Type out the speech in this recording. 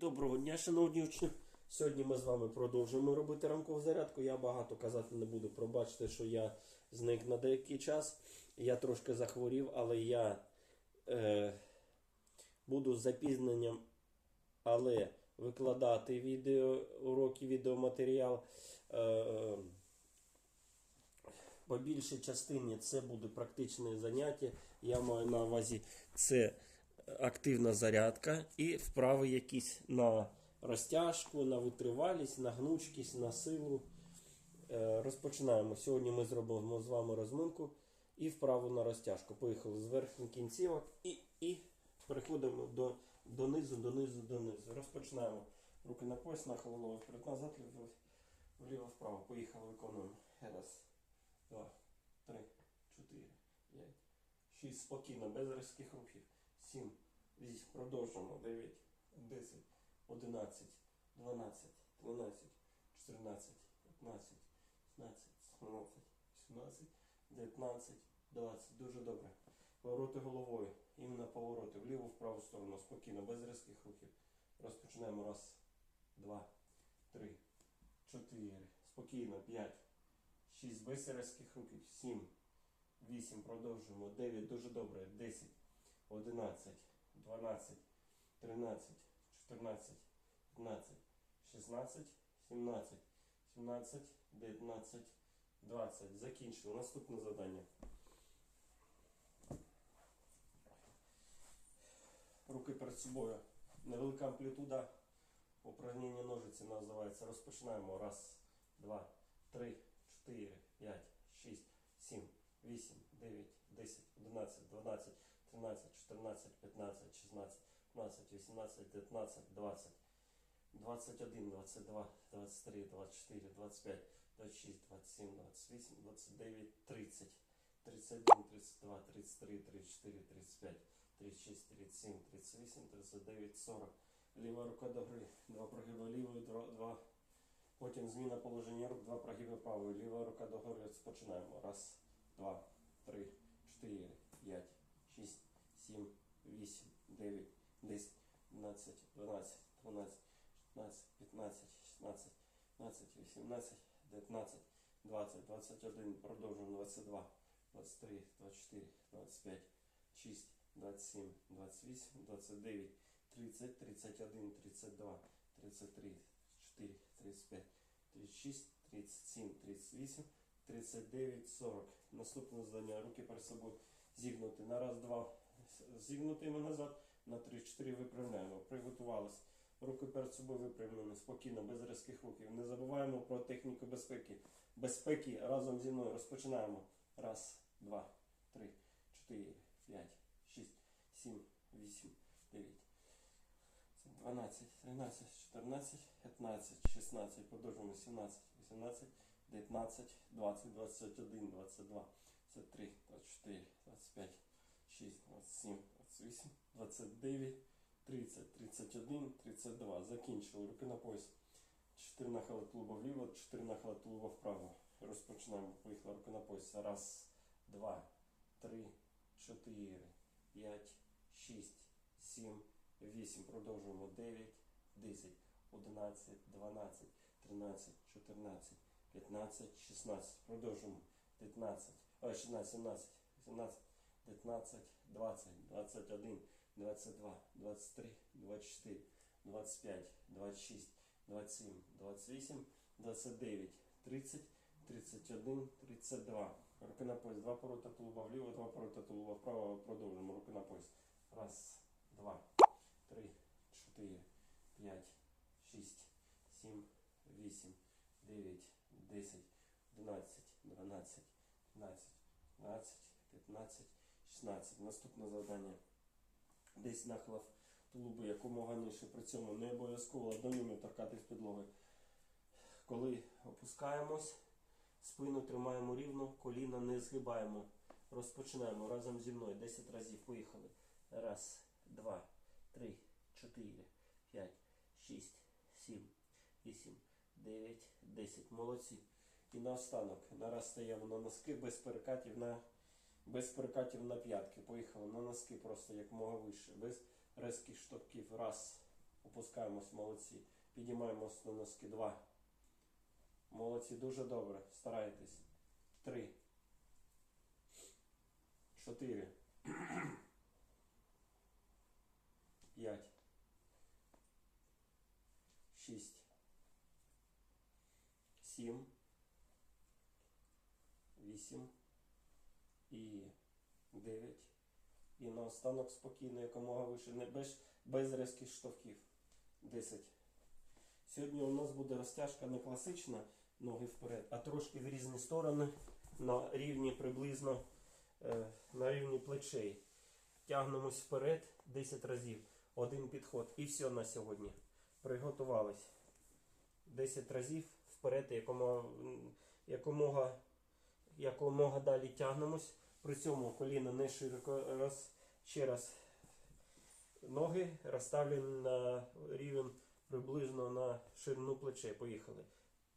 Доброго дня, шановні учні. Сьогодні ми з вами продовжуємо робити ранкову зарядку. Я багато казати не буду. Пробачте, що я зник на деякий час. Я трошки захворів, але я е, буду з запізненням, але викладати відео, уроки, відеоматеріал. Е, по більшій частині це буде практичне заняття. Я маю на увазі це активна зарядка і вправи якісь на розтяжку, на витривалість, на гнучкість, на силу. Е, Розпочинаємо. Сьогодні ми зробимо з вами розминку і вправу на розтяжку. Поїхали з верхніх кінцівок і, і переходимо до, донизу, донизу, донизу. Розпочинаємо. Руки на пояс, нахил голови вперед назад, вліво, вліво вправо. Поїхали, виконуємо. Раз, два, три, чотири, п'ять, шість. Спокійно, без різких рухів. Сім, вісім. Продовжуємо. Дев'ять, десять, одинадцять, дванадцять, тринадцять, чотирнадцять, п'ятнадцять, шістнадцять, сімнадцять, вісімнадцять, дев'ятнадцять, двадцять. Дуже добре. Повороти головою. Іменно повороти. Вліву, в праву сторону. Спокійно, без різких рухів. Розпочинаємо. Раз, два, три, чотири. Спокійно. П'ять. 6 без різких рухів, 7, 8, продовжуємо, 9, дуже добре, 10, 11, 12, 13, 14, 15, 16, 17, 17, 19, 20. Закінчили. Наступне завдання. Руки перед собою. Невелика амплітуда. Упражнення ножиці називається. Розпочинаємо. Раз, два, три, 4, 5, 6, 7, 8, 9, 10, 11, 12, 13, 14, 15, 16, 17, 18, 19, 20, 21, 22, 23, 24, 25, 26, 27, 28, 29, 30, 31, 32, 33, 34, 35, 36, 37, 38, 39, 40. Ліва рука до гри. Два прогиби лівої, два, Потім зміна положення рук, два прогиби правої. Ліва рука догори. Розпочинаємо. Раз, два, три, чотири, п'ять, шість, сім, вісім, дев'ять, десять, одинадцять, дванадцять, тринадцять, шістнадцять, п'ятнадцять, шістнадцять, п'ятнадцять, вісімнадцять, дев'ятнадцять, двадцять, двадцять один. Продовжуємо. Двадцять два, двадцять три, двадцять чотири, двадцять п'ять, шість, двадцять сім, двадцять вісім, двадцять дев'ять, тридцять, тридцять один, тридцять два, тридцять три. 34, 35, 36, 37, 38, 39, 40. Наступне завдання. Руки перед собою зігнути. На раз, два. Зігнутими назад. На 3, 4 виправляємо. Приготувалися. Руки перед собою випрямлені. Спокійно, без різких рухів. Не забуваємо про техніку безпеки. Безпеки разом зі мною. Розпочинаємо. Раз, два, три, чотири, п'ять, шість, сім, вісім, дев'ять. 12, 13, 14, 15, 16, продовжуємо 17, 18, 19, 20, 21, 22, 23, 24, 25, 6, 27, 28, 29, 30, 31, 32. Закінчили. Руки на пояс. 4 нахили тулуба вліво, 4 нахили тулуба вправо. Розпочинаємо. Поїхали руки на пояс. Раз, два, три, чотири, п'ять, шість, сім, 8, продовжуємо 9, 10, 11, 12, 13, 14, 15, 16, продовжуємо 15, ой, 16, 17, 18, 19, 20, 21, 22, 23, 24, 25, 26, 27, 28, 29, 30, 31, 32. Руки на пояс. Два поворота тулуба вліво, два поворота тулуба вправо. Продовжуємо. Руки на пояс. Раз, два. 3, 4, 5, 6, 7, 8, 9, 10, 11, 12, 13, 14, 15, 16. Наступне завдання. Десь нахилав тулуби якомога нижче. При цьому не обов'язково одномірно торкатись підлоги. Коли опускаємось, спину тримаємо рівно, коліна не згибаємо. Розпочинаємо разом зі мною. 10 разів поїхали. Раз, два. 3, 4, 5, 6, 7, 8, 9, 10. Молодці. І наостанок. Нараз стаємо на носки без перекатів на без перекатів на п'ятки. Поїхали на носки просто як мога вище. Без резких штовхів. Раз, Опускаємось, молодці. Підіймаємось на носки. Два. Молодці, дуже добре. Старайтесь. Три. Чотири. П'ять. Шість. Сім. Вісім. І дев'ять. І наостанок спокійно, якомога вище, не без, без різких штовхів. 10. Сьогодні у нас буде розтяжка не класична, ноги вперед, а трошки в різні сторони на рівні приблизно е, на рівні плечей. Тягнемось вперед 10 разів. Один підход. І все на сьогодні. Приготувались. 10 разів вперед, якомога, якомога, якомога далі тягнемось. При цьому коліна не широко роз, ще раз ноги розставлені на рівень приблизно на ширину плече. Поїхали.